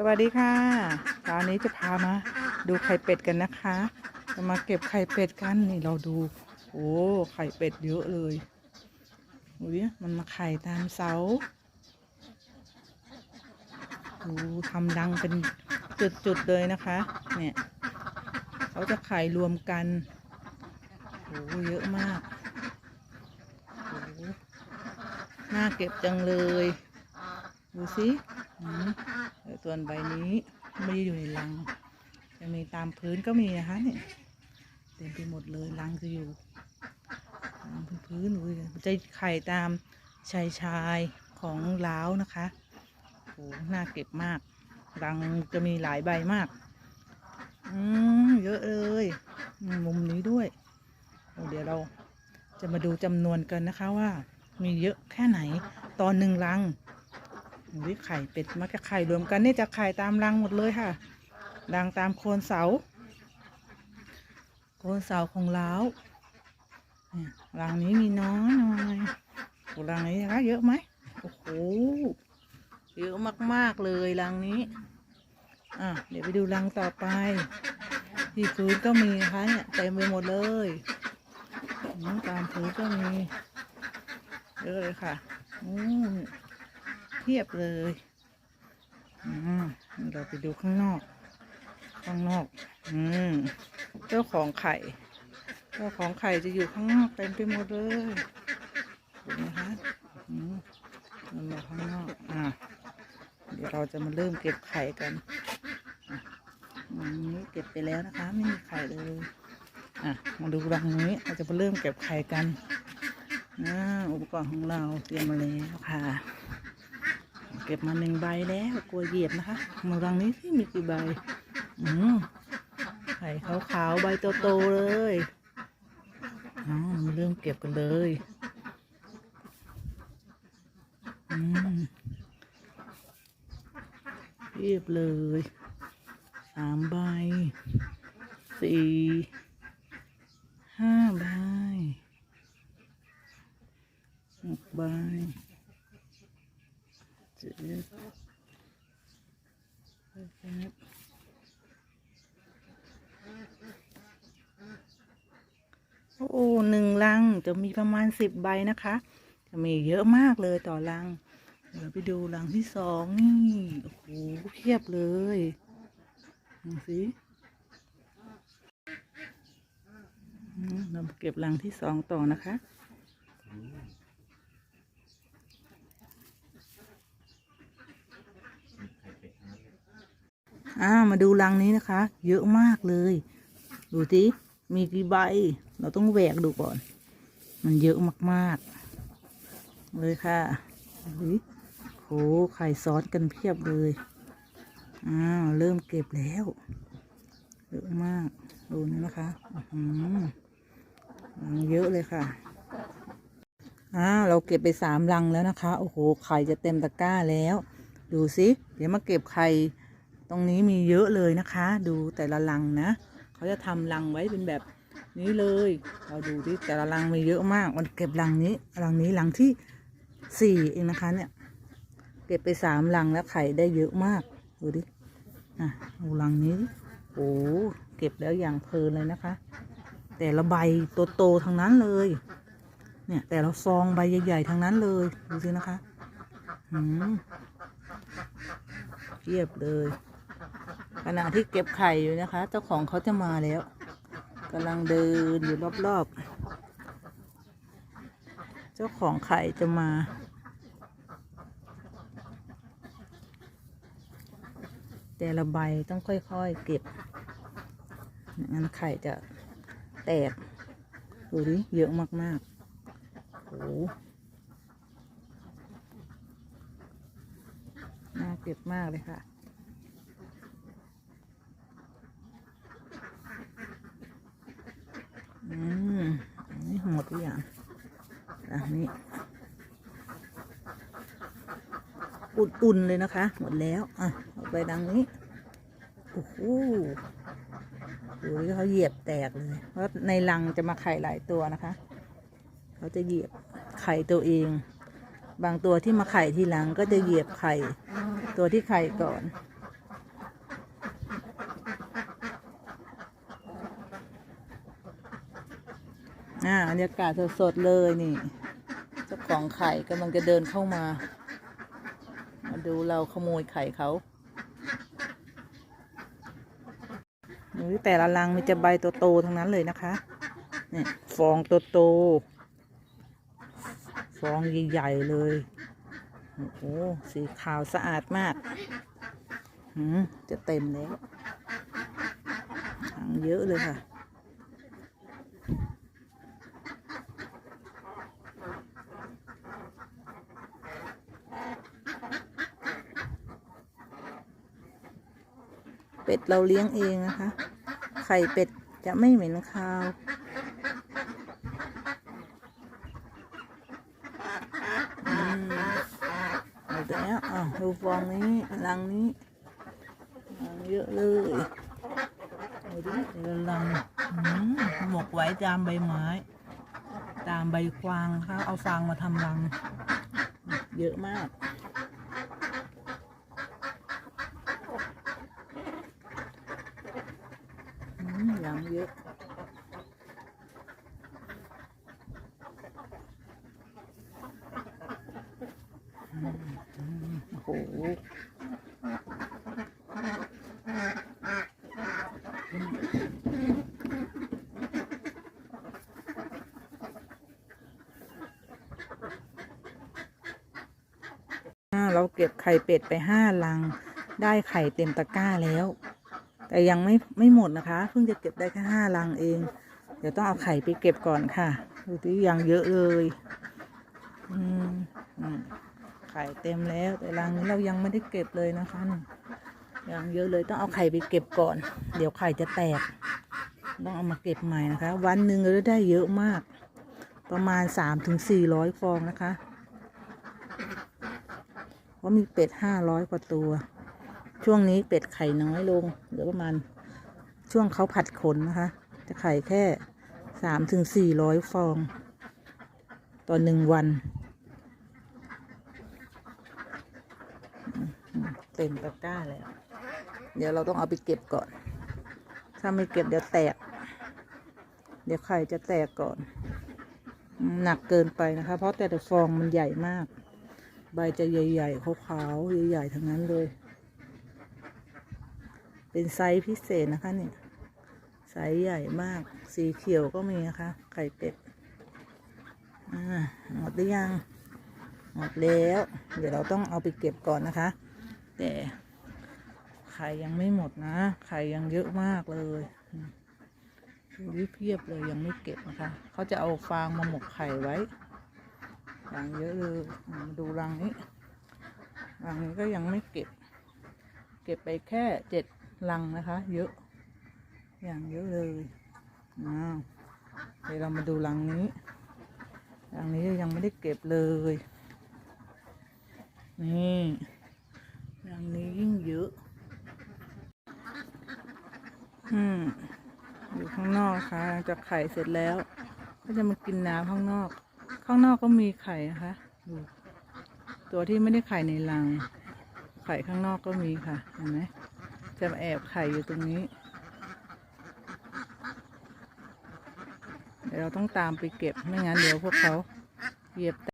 สวัสดีค่ะเช้านี้จะพามาดูไข่เป็ดกันนะคะ จะมาเก็บไข่เป็ดกันนี่เราดู โอ้ไข่เป็ดเยอะเลยดูดิมันมาไข่ตามเสาดูทำรังเป็นจุดๆเลยนะคะ เนี่ยเขาจะไข่รวมกันโอ้เยอะมากโอ้น่าเก็บจังเลย ดูสิ ส่วนใบนี้ไม่ได้อยู่ในรัง จะมีตามพื้นก็มีนะคะเนี่ยเต็มไปหมดเลยรังจะอยู่ตามพื้นๆเลยจะไข่ตามชายชายของล้าวนะคะโอ้น่าเก็บมาก รังจะมีหลายใบมาก อืมเยอะเลยมุมนี้ด้วยเดี๋ยวเราจะมาดูจำนวนกันนะคะว่ามีเยอะแค่ไหนตอนหนึ่งรัง วิไข่เป็ดมักจะไข่รวมกันนี่จะไข่ตามรังหมดเลยค่ะรังตามโคนเสา โคนเสาของเล้าวเนี่ยรังนี้มีน้อยหน่อยรังนี้นะคะเยอะไหมโอ้โหเยอะมากๆเลยรังนี้อะเดี๋ยวไปดูรังต่อไป ที่พื้นก็มีนะคะเนี่ยเต็มไปหมดเลยตามพื้นก็มีเยอะเลยค่ะอืม เทียบเลยอืมเราไปดูข้างนอก ข้างนอก อืม เจ้าของไข่ เจ้าของไข่จะอยู่ข้างนอกเต็มไปหมดเลยเห็นไหมคะอืมมันมาข้างนอก อะ เดี๋ยวเราจะมาเริ่มเก็บไข่กันอะอืมเก็บไปแล้วนะคะ ไม่มีไข่เลย อะ มาดูรังนี้ เราจะมาเริ่มเก็บไข่กันอ่าอุปกรณ์ของเราเตรียมมาแล้วค่ะ เก็บมาหนึ่งใบแล้วกลัวเหยียบนะคะมารังนี้ที่มีกี่ใบ อืมไข่ขาวๆใบโตๆเลยอ๋อมเริ่มเก็บกันเลยอืมเรียบเลยสามใบสี่ห้าใบหกใบ จ็ดโอ้หนึ่งลังจะมีประมาณสิบใบนะคะ จะมีเยอะมากเลยต่อลัง เดี๋ยวไปดูลังที่สองนี่ โอ้โหเพียบเลยดูสิเราเก็บลังที่สองต่อนะคะ อ่ามาดูรังนี้นะคะ เยอะมากเลย ดูสิมีกี่ใบ เราต้องแหวกดูก่อน มันเยอะมากๆ เลยค่ะดูสิโหไข่ซ้อนกันเพียบเลย อ้าว เริ่มเก็บแล้ว เยอะมาก ดูนี่นะคะอื้อหือรังเยอะเลยค่ะ อ้าว เราเก็บไปสามรังแล้วนะคะ โอ้โห ไข่จะเต็มตะกร้าแล้ว ดูสิ เดี๋ยวมาเก็บไข่ ตรงนี้มีเยอะเลยนะคะ ดูแต่ละรังนะเขาจะทำรังไว้เป็นแบบนี้เลย เราดูที่แต่ละรังมีเยอะมากมันเก็บรังนี้รังนี้รังที่สี่เองนะคะเนี่ย เก็บไปสามรังแล้วไข่ได้เยอะมากดูดิอะดูรังนี้โอ้เก็บแล้วอย่างเพลินเลยนะคะ แต่ละใบโตๆทั้งนั้นเลย เนี่ย แต่ละฟองใบใหญ่ๆทั้งนั้นเลยดูสินะคะอืมเทียบเลย ขณะที่เก็บไข่อยู่นะคะ เจ้าของเขาจะมาแล้วกำลังเดินอยู่รอบๆ เจ้าของไข่จะมา แต่ละใบต้องค่อยๆเก็บไม่งั้นไข่จะแตกดูดิเยอะมากๆโอ้น่าเก็บมากเลยค่ะ อืมนี่หมดทุกอย่างอันนี้อุ่นๆเลยนะคะ หมดแล้วอะเอาไปดังนี้โอ้โหดูดิเขาเหยียบแตกเลย เพราะในรังจะมาไข่หลายตัวนะคะ เขาจะเหยียบไข่ตัวเอง บางตัวที่มาไข่ทีหลังก็จะเหยียบไข่ ตัวที่ไข่ก่อน อ่าบรรยากาศสดๆเลยนี่ เจ้าของไข่กำลังจะเดินเข้ามา มาดูเราขโมยไข่เขาแต่ละรังมีจะใบโตๆทั้งนั้นเลยนะคะเนี่ยฟองโตๆฟองใหญ่ๆเลย โอ้โห สีขาวสะอาดมากหืมจะเต็มแล้วถังเยอะเลยค่ะ เป็ดเราเลี้ยงเองนะคะ ไข่เป็ดจะไม่เหม็นคาว เอาแล้วอะดูฟองนี้รังนี้รังเยอะเลยเอาดิลังหมกไว้ตามใบไม้ ตามใบควางค่ะเอาฟางมาทำรัง เยอะมาก อืมรังเยอะโอ้โหเราเก็บไข่เป็ดไปห้าลัง ได้ไข่เต็มตะกร้าแล้ว แต่ยังไม่ไม่หมดนะคะ เพิ่งจะเก็บได้แค่ห้าลังเอง เดี๋ยวต้องเอาไข่ไปเก็บก่อนค่ะดูที่ยังเยอะเลยอืมอืมไข่เต็มแล้ว แต่รังนี้เรายังไม่ได้เก็บเลยนะคะยังเยอะเลยต้องเอาไข่ไปเก็บก่อน เดี๋ยวไข่จะแตก ต้องเอามาเก็บใหม่นะคะ วันหนึ่งเราได้เยอะมาก ประมาณสามถึงสี่ร้อยฟองนะคะเพราะมีเป็ดห้าร้อยกว่าตัว ช่วงนี้เป็ดไข่น้อยลงเหลือประมาณช่วงเขาผัดขนนะคะ จะไข่แค่สามถึงสี่ร้อยฟอง ต่อหนึ่งวัน เต็มตะกร้าแล้ว เดี๋ยวเราต้องเอาไปเก็บก่อน ถ้าไม่เก็บเดี๋ยวแตก เดี๋ยวไข่จะแตกก่อน หนักเกินไปนะคะ เพราะแต่ละฟองมันใหญ่มาก ใบจะใหญ่ๆขาวๆใหญ่ๆทั้งนั้นเลย เป็นไซส์พิเศษนะคะเนี่ยไซส์ใหญ่มาก สีเขียวก็มีนะคะ ไข่เป็ดอ่าหมดหรือยัง หมดแล้ว เดี๋ยวเราต้องเอาไปเก็บก่อนนะคะ แต่ไข่ยังไม่หมดนะ ไข่ยังเยอะมากเลยดูดิเพียบเลยยังไม่เก็บนะคะ เขาจะเอาฟางมาหมกไข่ไว้อย่างเยอะเลยมาดูรังนี้รังนี้ก็ยังไม่เก็บ เก็บไปแค่เจ็ด รังนะคะ เยอะ อย่างเยอะเลยอ้าวเดี๋ยวเรามาดูรังนี้รังนี้ยังไม่ได้เก็บเลย นี่รังนี้ยิ่งเยอะ อืมอยู่ข้างนอกค่ะหลังจากไข่เสร็จแล้ว ก็จะมากินน้ำข้างนอก ข้างนอกก็มีไข่นะคะดูตัวที่ไม่ได้ไข่ในรัง ไข่ข้างนอกก็มีค่ะ เห็นไหม จะมาแอบไข่อยู่ตรงนี้ เดี๋ยวเราต้องตามไปเก็บไม่งั้นเดี๋ยวพวกเขาเหยียบ